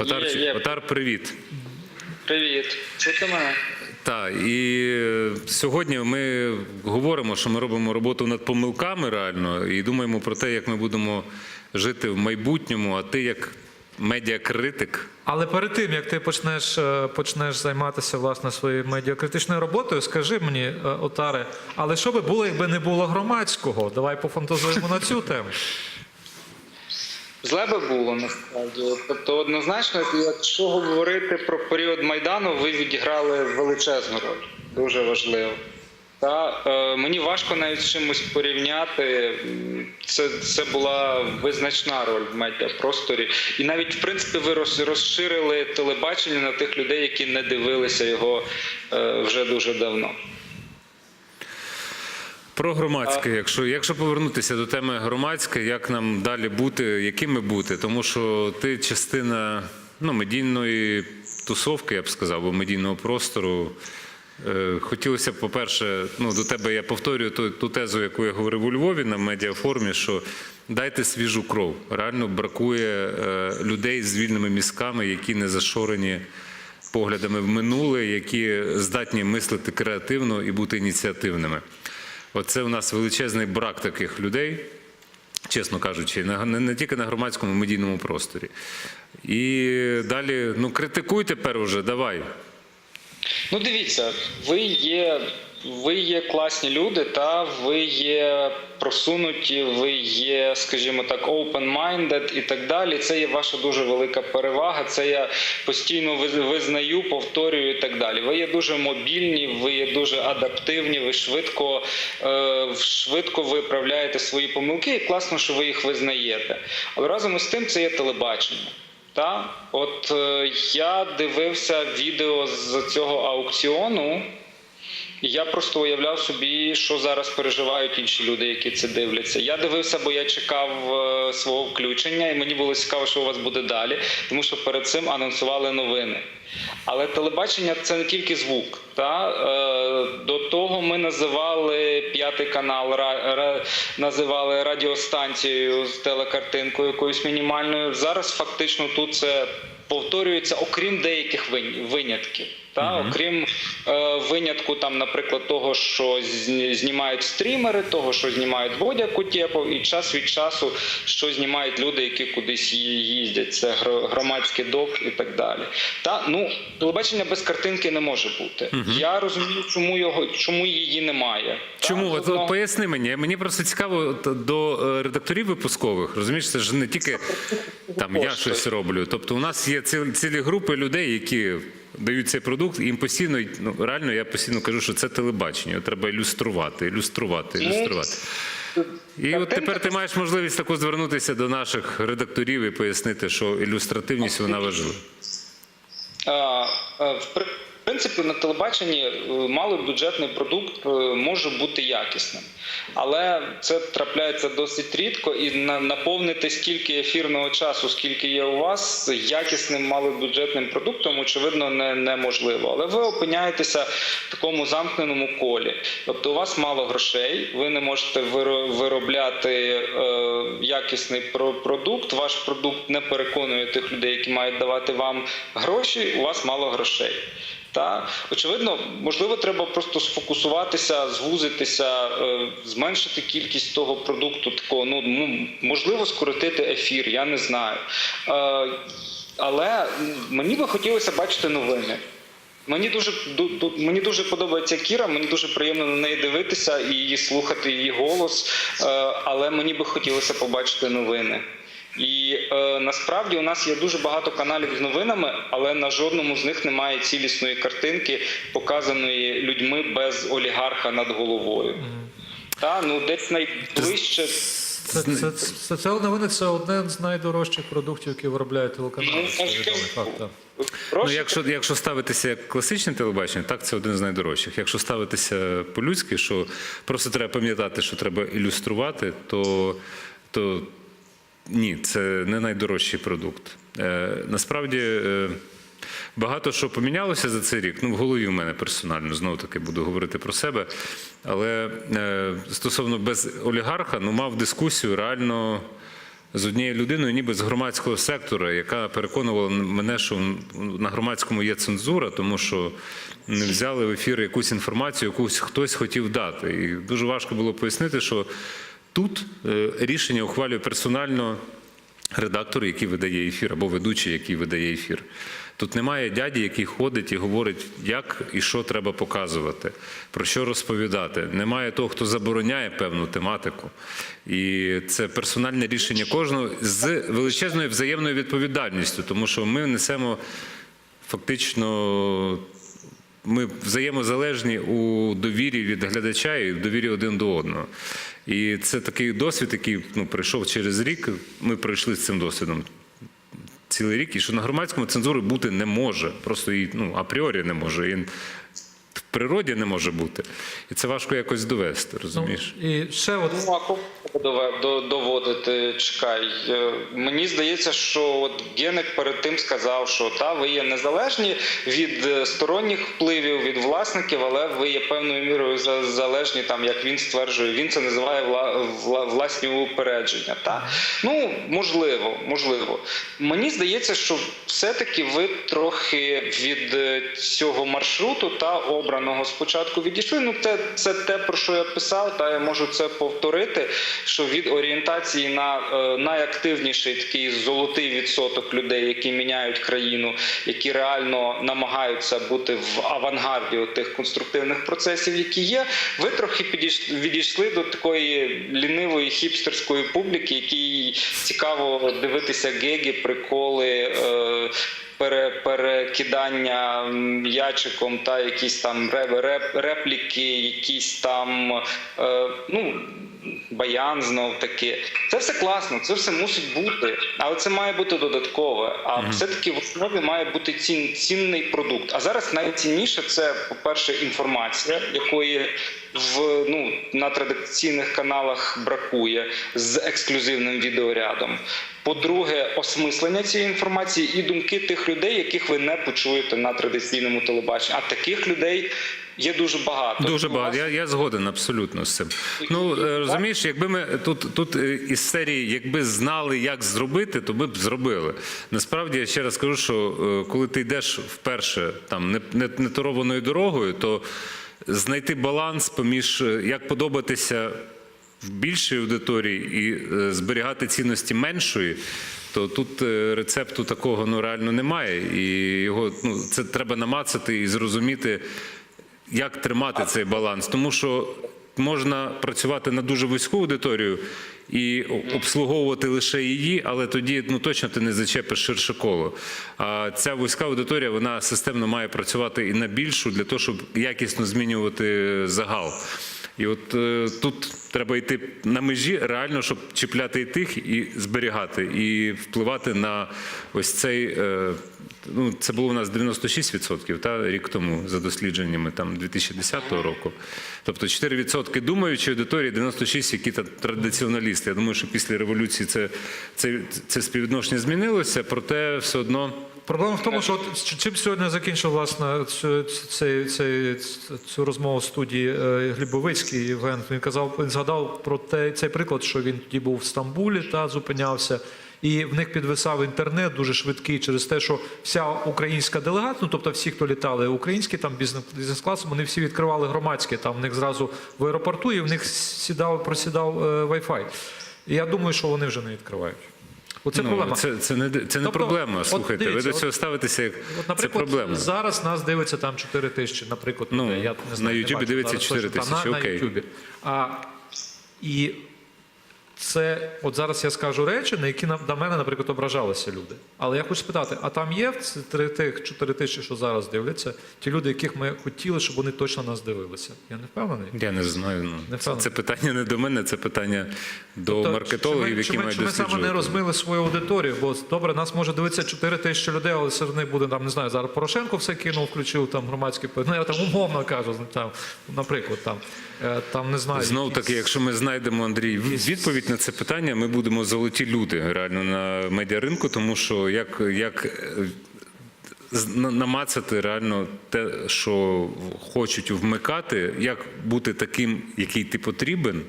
Отар, Є, є. Отар, привіт. Привіт. Чути мене? Так, і е, сьогодні ми говоримо, що ми робимо роботу над помилками реально і думаємо про те, як ми будемо жити в майбутньому. А ти як медіакритик, Але перед тим як ти почнеш, е, почнеш займатися власне своєю медіакритичною роботою, скажи мені, е, Отаре, але що би було, якби не було громадського? Давай пофантазуємо на цю тему. Зле би було насправді. Тобто, однозначно, якщо говорити про період Майдану, ви відіграли величезну роль. Дуже важливо. Та е, мені важко навіть з чимось порівняти. Це, це була визначна роль в медіапросторі. І навіть в принципі ви роз- розширили телебачення на тих людей, які не дивилися його е, вже дуже давно. Про громадське, якщо, якщо повернутися до теми громадське, як нам далі бути, якими бути, тому що ти частина ну, медійної тусовки, я б сказав, або медійного простору. Е, Хотілося б, по-перше, ну до тебе я повторюю ту, ту тезу, яку я говорив у Львові на медіафорумі, що дайте свіжу кров. Реально бракує е, людей з вільними мізками, які не зашорені поглядами в минуле, які здатні мислити креативно і бути ініціативними. Оце у нас величезний брак таких людей, чесно кажучи, не, не тільки на громадському медійному просторі. І далі, ну критикуй тепер уже, давай. Ну, дивіться, ви є, ви є класні люди, та ви є просунуті, ви є, скажімо так, open-minded і так далі. Це є ваша дуже велика перевага. Це я постійно визнаю, повторюю і так далі. Ви є дуже мобільні, ви є дуже адаптивні, ви швидко, е, швидко виправляєте свої помилки, і класно, що ви їх визнаєте. Але разом із тим це є телебачення. Та от е, я дивився відео з цього аукціону, я просто уявляв собі, що зараз переживають інші люди, які це дивляться. Я дивився, бо я чекав е, свого включення, і мені було цікаво, що у вас буде далі, тому що перед цим анонсували новини. Але телебачення це не тільки звук. Та? Е, до того ми називали п'ятий канал, називали радіостанцією з телекартинкою якоюсь мінімальною. Зараз фактично тут це повторюється, окрім деяких вин- винятків. Та окрім е, винятку, там, наприклад, того, що зні- знімають стрімери, того, що знімають Бодя Кутєпов, і час від часу, що знімають люди, які кудись їздять. Це гро- громадський док і так далі. Та ну телебачення без картинки не може бути. Я розумію, чому його чому її немає. Чому? з От, поясни мені. Мені просто цікаво до е, редакторів випускових. Розумієш, це ж не тільки там я щось роблю. Тобто, у нас є цілі групи людей, які дають цей продукт, і їм постійно ну реально я постійно кажу, що це телебачення. Його треба ілюструвати, ілюструвати, ілюструвати. І от тепер ти маєш можливість таку звернутися до наших редакторів і пояснити, що ілюстративність вона важлива. Принципі, на телебаченні е, малобюджетний продукт е, може бути якісним, але це трапляється досить рідко, і на- наповнити стільки ефірного часу, скільки є у вас, якісним малобюджетним продуктом, очевидно, не, неможливо. Але ви опиняєтеся в такому замкненому колі. Тобто, у вас мало грошей, ви не можете виро- виробляти е, якісний продукт. Ваш продукт не переконує тих людей, які мають давати вам гроші. У вас мало грошей. Та очевидно, можливо, треба просто сфокусуватися, звузитися, е, зменшити кількість того продукту. Такого ну, ну можливо, скоротити ефір. Я не знаю. Е, але мені би хотілося бачити новини. Мені дуже ду- ду- мені дуже подобається Кіра. Мені дуже приємно на неї дивитися і слухати її голос. Е, але мені би хотілося побачити новини. І е, насправді у нас є дуже багато каналів з новинами, але на жодному з них немає цілісної картинки, показаної людьми без олігарха над головою. Та ну десь найближче. Це, це, це, соціальні новини це один з найдорожчих продуктів, які виробляє телеканал. Ну, Це. Ну, якщо, якщо ставитися як класичне телебачення, так це один з найдорожчих. Якщо ставитися по-людськи, що просто треба пам'ятати, що треба ілюструвати, то, то ні, це не найдорожчий продукт. Е, насправді. Е, Багато що помінялося за цей рік. Ну, в голові в мене персонально знову таки буду говорити про себе. Але е, стосовно без олігарха, ну мав дискусію реально з однією людиною, ніби з громадського сектора, яка переконувала мене, що на громадському є цензура, тому що не взяли в ефір якусь інформацію, якусь хтось хотів дати. І дуже важко було пояснити, що тут е, рішення ухвалює персонально редактор, який видає ефір, або ведучий, який видає ефір. Тут немає дяді, який ходить і говорить, як і що треба показувати, про що розповідати. Немає того, хто забороняє певну тематику. І це персональне рішення кожного з величезною взаємною відповідальністю, тому що ми несемо фактично. Ми взаємозалежні у довірі від глядача і в довірі один до одного. І це такий досвід, який ну, пройшов через рік. Ми пройшли з цим досвідом цілий рік, і що на громадському цензури бути не може. Просто її ну, апріорі не може. І природі не може бути. І це важко якось довести, розумієш? І ще от Ну, а кого доводити, чекай. Е, Мені здається, що от Генек перед тим сказав, що та ви є незалежні від е, сторонніх впливів, від власників, але ви є певною мірою залежні, там як він стверджує, він це називає вла, вла, власні упередження. Та ну можливо, можливо. Мені здається, що все-таки ви трохи від е, цього маршруту та обраного спочатку відійшли. Ну, це, це те, про що я писав, та я можу це повторити. Що від орієнтації на е, найактивніший такий золотий відсоток людей, які міняють країну, які реально намагаються бути в авангарді тих конструктивних процесів, які є, ви трохи відійшли до такої лінивої хіпстерської публіки, якій цікаво дивитися геги, приколи. Е, перекидання м'ячиком та якісь там реп, реп, репліки, якісь там е, ну. Баян знов таки. Це все класно, це все мусить бути, але це має бути додаткове. А все-таки в основі має бути цін, цінний продукт. А зараз найцінніше це, по-перше, інформація, якої в ну на традиційних каналах бракує з ексклюзивним відеорядом. По-друге, осмислення цієї інформації і думки тих людей, яких ви не почуєте на традиційному телебаченні. А таких людей є дуже багато. Дуже багато. Я, я згоден абсолютно з цим. Ну е, розумієш, якби ми тут, тут е, із серії, якби знали, як зробити, то ми б зробили. Насправді я ще раз кажу, що е, коли ти йдеш вперше там не, не, не торованою дорогою, то знайти баланс поміж е, як подобатися в більшій аудиторії і е, зберігати цінності меншої. То тут е, рецепту такого ну реально немає, і його ну це треба намацати і зрозуміти, як тримати цей баланс, тому що можна працювати на дуже вузьку аудиторію і обслуговувати лише її, але тоді ну точно ти не зачепиш ширше коло. А ця вузька аудиторія вона системно має працювати і на більшу для того, щоб якісно змінювати загал. І от е, тут треба йти на межі, реально, щоб чіпляти і тих, і зберігати, і впливати на ось цей. Е, ну, це було у нас 96% та, рік тому, за дослідженнями там, 2010 року. Тобто 4% думаючої аудиторії, 96% які та традиціоналісти. Я думаю, що після революції це, це, це співвідношення змінилося, проте все одно. Проблема в тому, що от чим сьогодні закінчив власне цю, цю, цю, цю розмову в студії е, Глібовицький Євген. Він казав, він згадав про те, цей приклад, що він тоді був в Стамбулі та зупинявся. І в них підвисав інтернет дуже швидкий через те, що вся українська делегація, ну тобто всі, хто літали українські там бізнес- бізнес-класом, вони всі відкривали громадське. Там в них зразу в аеропорту, і в них сідав, просідав е, Wi-Fi. Я думаю, що вони вже не відкривають. Оце проблема. Ну, це, це не, це не Тобто, проблема. от Слухайте, ви до цього от- ставитеся як От, це проблема. зараз нас дивиться там 4 тисячі, наприклад, Ну. Я не знаю, на Ютубі дивиться зараз 4 точно, тисячі, на, окей. На Ютубі. А, і це, от зараз я скажу речі, на які на, мене, наприклад, ображалися люди. Але я хочу спитати, а там є в тих 4 тисячі, що зараз дивляться, ті люди, яких ми хотіли, щоб вони точно нас дивилися? Я не впевнений. Я не знаю. Ну, Не це, це питання не до мене, це питання до Тобто, маркетологів, які мають чи ми саме не розмили свою аудиторію, бо добре, нас може дивитися 4 тисячі людей, але серед них буде там, не знаю, зараз Порошенко все кинув, включив там громадські ну я там умовно кажу, там, наприклад, там, е, там не знаю. Знов якісь- таки, якщо ми знайдемо Андрій відповідь на це питання, ми будемо золоті люди реально на медіаринку, тому що як, як е, намацати реально те, що хочуть вмикати, як бути таким, який ти потрібен.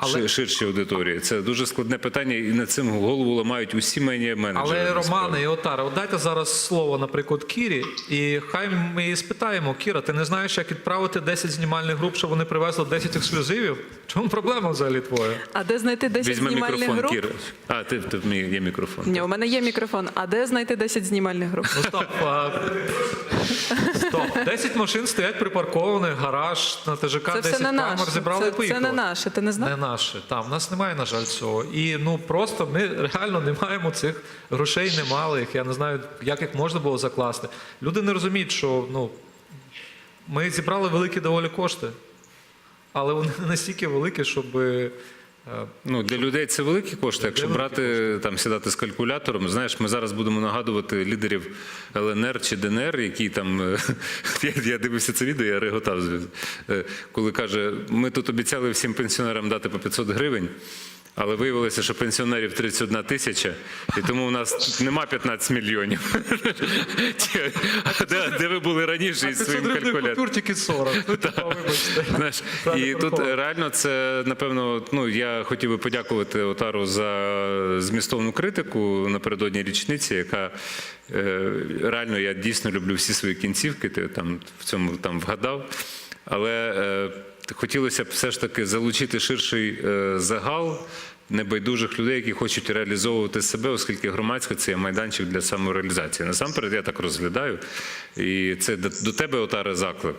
Але- ши- ширшій аудиторії. Це дуже складне питання, і над цим голову ламають усі медіа менеджери. Але Романе і Отара, от дайте зараз слово, наприклад, Кірі, і хай ми її спитаємо. Кіра, ти не знаєш, як відправити 10 знімальних груп, щоб вони привезли 10 ексклюзивів? Чому проблема взагалі твоя? А де знайти 10 Візьми знімальних мікрофон, груп? Кіра. А, ти, ти, в мене є мікрофон. Ні, у мене є мікрофон. А де знайти 10 знімальних груп? Ну стоп. а, Стоп. 10 машин стоять припаркованих, гараж на ТЖК, Це 10 все не камер наше. зібрали і Це, це не наше, ти не знав? Не наше. Там в нас немає, на жаль, цього. І ну просто ми реально не маємо цих грошей, не мали їх. Я не знаю, як їх можна було закласти. Люди не розуміють, що ну ми зібрали великі доволі кошти, але вони не настільки великі, щоб. Е, Ну, для людей це великі кошти. Якщо великі брати там сідати з калькулятором, знаєш, ми зараз будемо нагадувати лідерів ЛНР чи ДНР, які там е, я, я дивився це відео, я реготав, е, коли каже: ми тут обіцяли всім пенсіонерам дати по 500 гривень. Але виявилося, що пенсіонерів 31 тисяча, і тому у нас нема 15 мільйонів. Де, ви були раніше із своїм калькулятором? тільки 40. Ну, і тут реально це напевно. Ну я хотів би подякувати Отару за змістовну критику напередодні річниці, яка е, реально я дійсно люблю всі свої кінцівки. Ти там в цьому там вгадав. Але е, хотілося б все ж таки залучити ширший е, загал. Небайдужих людей, які хочуть реалізовувати себе, оскільки громадське це є майданчик для самореалізації. Насамперед, я так розглядаю. І це до, тебе, Отаре, заклик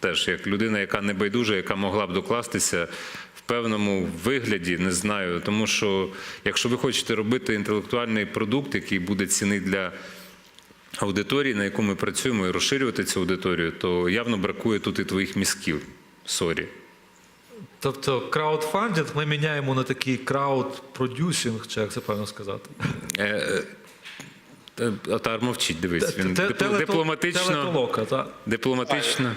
теж як людина, яка не байдужа, яка могла б докластися в певному вигляді, не знаю. Тому що якщо ви хочете робити інтелектуальний продукт, який буде цінний для аудиторії, на яку ми працюємо, і розширювати цю аудиторію, то явно бракує тут і твоїх мізків. Сорі. Тобто краудфандинг ми міняємо на такий крауд-продюсінг, чи як це правильно сказати. Е, е, е, Отар мовчить, дивись. Він дипломатично, дипломатично.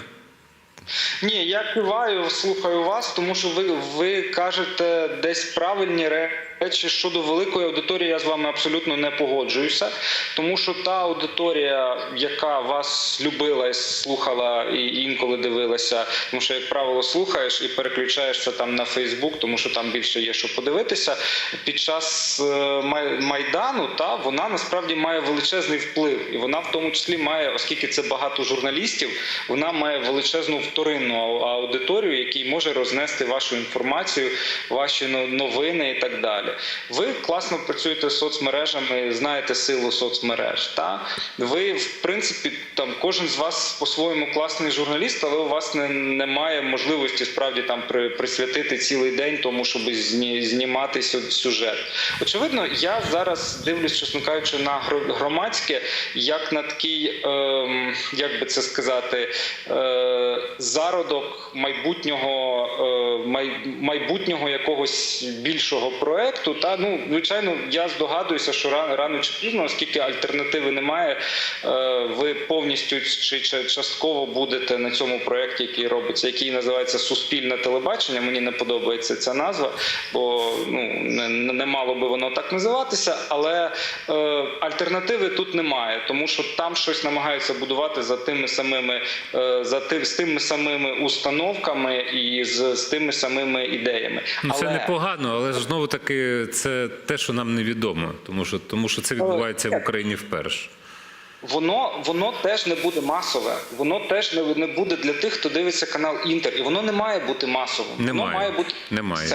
Ні, я киваю, слухаю вас, тому що ви, ви кажете десь правильні речі щодо великої аудиторії. Я з вами абсолютно не погоджуюся, тому що та аудиторія, яка вас любила і слухала, і інколи дивилася, тому що, як правило, слухаєш і переключаєшся там на Фейсбук, тому що там більше є що подивитися. Під час е, майдану та вона насправді має величезний вплив, і вона в тому числі має, оскільки це багато журналістів, вона має величезну вторинну аудиторію, який може рознести вашу інформацію, ваші новини і так далі. Ви класно працюєте з соцмережами, знаєте силу соцмереж. Та ви, в принципі, там кожен з вас по-своєму класний журналіст, але у вас не, немає можливості справді там при, присвятити цілий день тому, щоб зні, знімати сюжет. Очевидно, я зараз дивлюсь, чесно кажучи, на громадське, як на такий, ем, як би це сказати, е, зародок майбутнього, е, май, майбутнього якогось більшого проекту. Та ну, звичайно, я здогадуюся, що рано, рано чи пізно, оскільки альтернативи немає, е, ви повністю чи, чи частково будете на цьому проєкті, який робиться, який називається Суспільне телебачення. Мені не подобається ця назва, бо ну не, не мало би воно так називатися, але е, альтернативи тут немає, тому що там щось намагаються будувати за тими самими е, за тим з тими самими установками і з, з тими самими ідеями. Ну, це Але- непогано, але ж знову таки це те, що нам невідомо, тому що тому що це відбувається в Україні вперше. Воно воно теж не буде масове. Воно теж не, не буде для тих, хто дивиться канал Інтер, і воно не має бути масовим. Воно має бути Немає.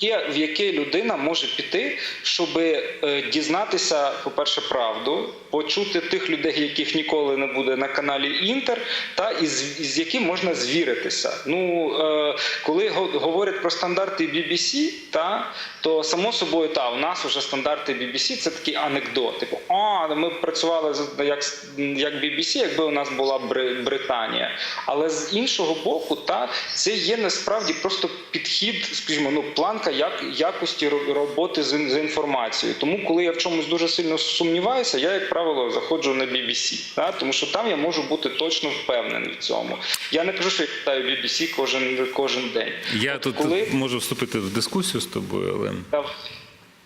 Є, в яке людина може піти, щоб е, дізнатися, по-перше, правду, почути тих людей, яких ніколи не буде на каналі Інтер, та із, із яким можна звіритися. Ну е, коли говорять про стандарти BBC, та то само собою, та у нас вже стандарти BBC це такий анекдот. Типу, а ми працювали як, як BBC, якби у нас була Британія. Але з іншого боку, та це є насправді просто підхід, скажімо, ну планка як якості роботи з, з інформацією. Тому, коли я в чомусь дуже сильно сумніваюся, я, як правило, заходжу на BBC, та тому що там я можу бути точно впевнений в цьому. Я не кажу, що я читаю BBC кожен кожен день. Я От тут коли можу вступити в дискусію з тобою, але Дав-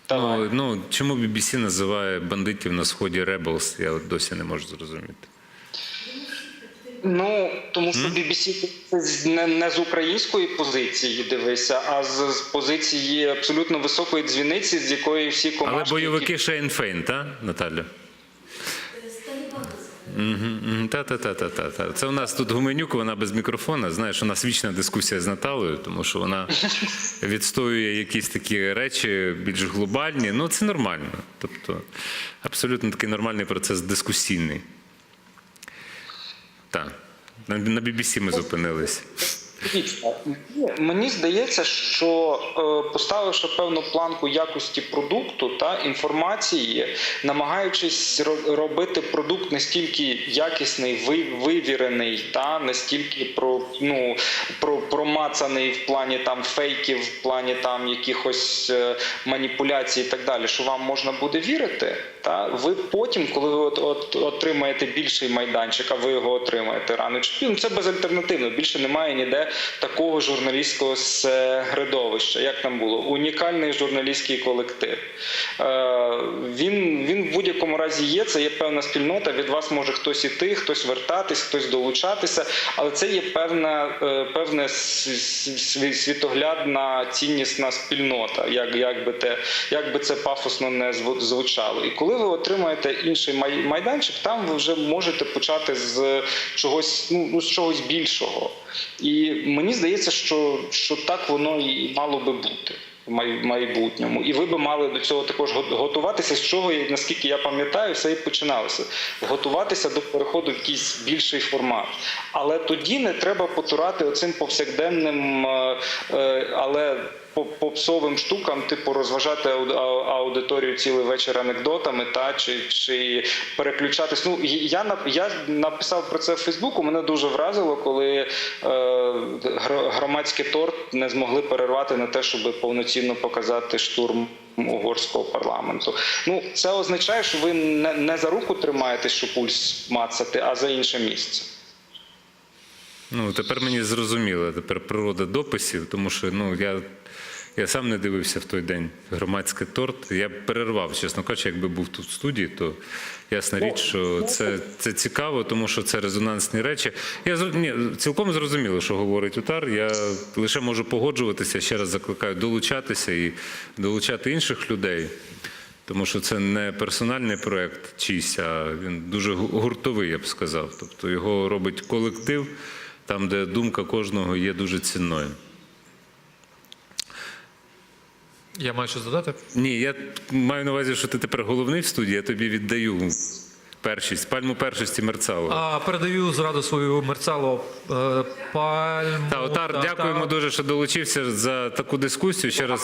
Давай. ну, ну чому BBC називає бандитів на сході Rebels, я досі не можу зрозуміти. Ну тому що BBC не, не з української позиції дивися, а з, з позиції абсолютно високої дзвіниці, з якої всі Але комашки... бойовики Шейнфейн, та, Наталя? Мгм, Та, та, та, та, та, та. Це у нас тут Гуменюк, вона без мікрофона. Знаєш, у нас вічна дискусія з Наталою, тому що вона відстоює якісь такі речі більш глобальні. Ну, це нормально. Тобто, абсолютно такий нормальний процес дискусійний. Так. На, BBC ми зупинились. Мені здається, що е, поставивши певну планку якості продукту та інформації, намагаючись робити продукт настільки якісний, ви- вивірений, та настільки про ну про промацаний в плані там фейків, в плані там якихось е, маніпуляцій і так далі, що вам можна буде вірити. Та ви потім, коли ви от, от отримаєте більший майданчик, а ви його отримаєте рано чи пізно, це безальтернативно. Більше немає ніде такого журналістського середовища, як там було. Унікальний журналістський колектив. Е, він, він в будь-якому разі є. Це є певна спільнота. Від вас може хтось іти, хтось вертатись, хтось долучатися, але це є певна, е, певна світоглядна ціннісна спільнота, як, як, би те, як би це пафосно не звучало. І коли ви отримаєте інший майданчик, там ви вже можете почати з чогось, ну, ну з чогось більшого. І мені здається, що, що так воно і мало би бути. В майбутньому, і ви би мали до цього також готуватися, з чого наскільки я пам'ятаю, все і починалося. Готуватися до переходу в якийсь більший формат. Але тоді не треба потурати оцим повсякденним, е, е, але по- попсовим штукам, типу розважати ау- ау- аудиторію цілий вечір анекдотами, та чи, чи переключатись. Ну я я написав про це в Фейсбуку. Мене дуже вразило, коли е, громадський торт не змогли перервати на те, щоб повноцінно показати штурм. Угорського парламенту. Ну це означає, що ви не, не за руку тримаєтесь, щоб пульс мацати, а за інше місце. Ну, тепер мені зрозуміло, тепер природа дописів, тому що ну, я, я сам не дивився в той день громадський торт. Я перервав, чесно кажучи, якби був тут в студії, то ясна річ, що це, це цікаво, тому що це резонансні речі. Я ні, цілком зрозуміло, що говорить Утар. Я лише можу погоджуватися, ще раз закликаю долучатися і долучати інших людей. Тому що це не персональний проект чийсь, а він дуже гуртовий, я б сказав. Тобто його робить колектив, там, де думка кожного є дуже цінною. Я маю щось додати. Ні, я маю на увазі, що ти тепер головний в студії, я тобі віддаю першість, пальму першості мерцало. А передаю зраду свою мерцало е, пальму. Та, Отар, та- дякуємо та- дуже, що долучився за таку дискусію. Ще раз